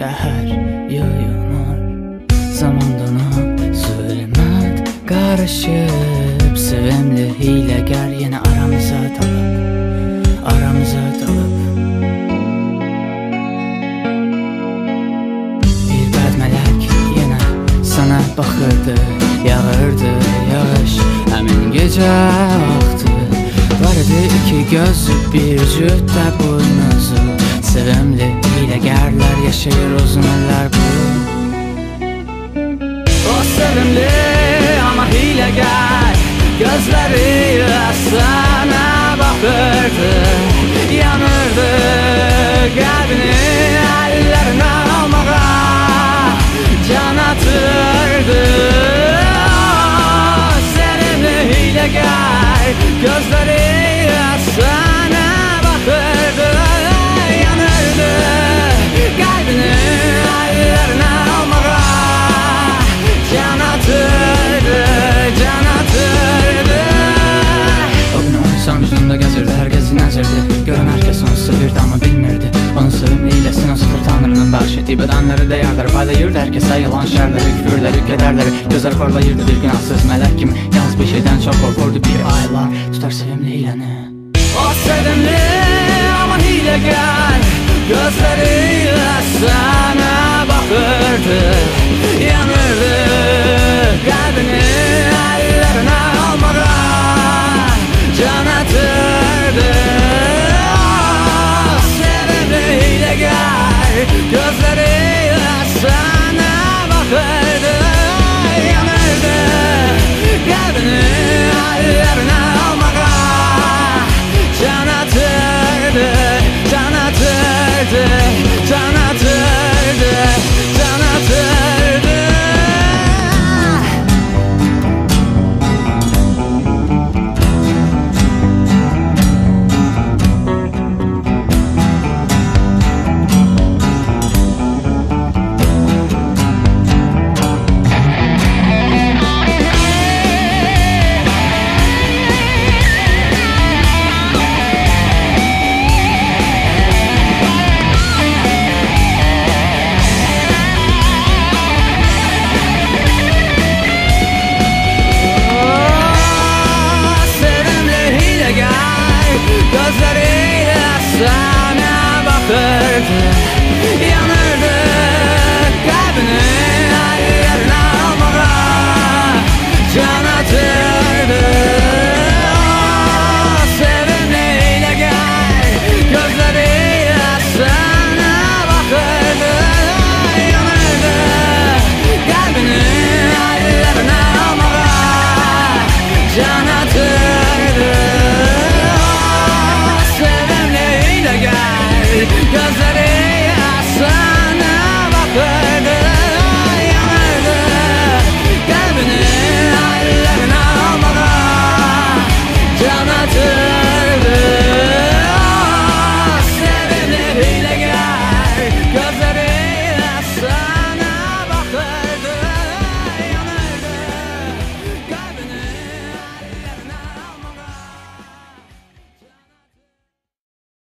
şəhər yuyunar Zamandan zülmət qarışıb Sevimli hiləgər yenə aramıza dalıb Aramıza dalıb Bir bəd mələk yenə sənə baxırdı Yağırdı yağış. Həmin gecə vaxtı Var idi iki gözü bir cüt də burnuzu Sevimli hiləgərlər yaşayır uzun illər boyu O sevimli ama hilegar Gözleri sana bakırdı Yanırdı kalbini ellerine almaya Can atırdı. O sevimli hilegar Gözleri Onun sevimliyle sinasıdır Tanrının bədənləri dəyərləri Paylayırdı hər kəsə yalan şərləri, küfürləri, qədərləri Gözlər parlayırdı bir günahsız mələk kimi Yalnız bir şeydən çox qorxurdu bir aylar. Tutar sevimli hiləni O sevimli ama hilegar Gözleriyle bakırdı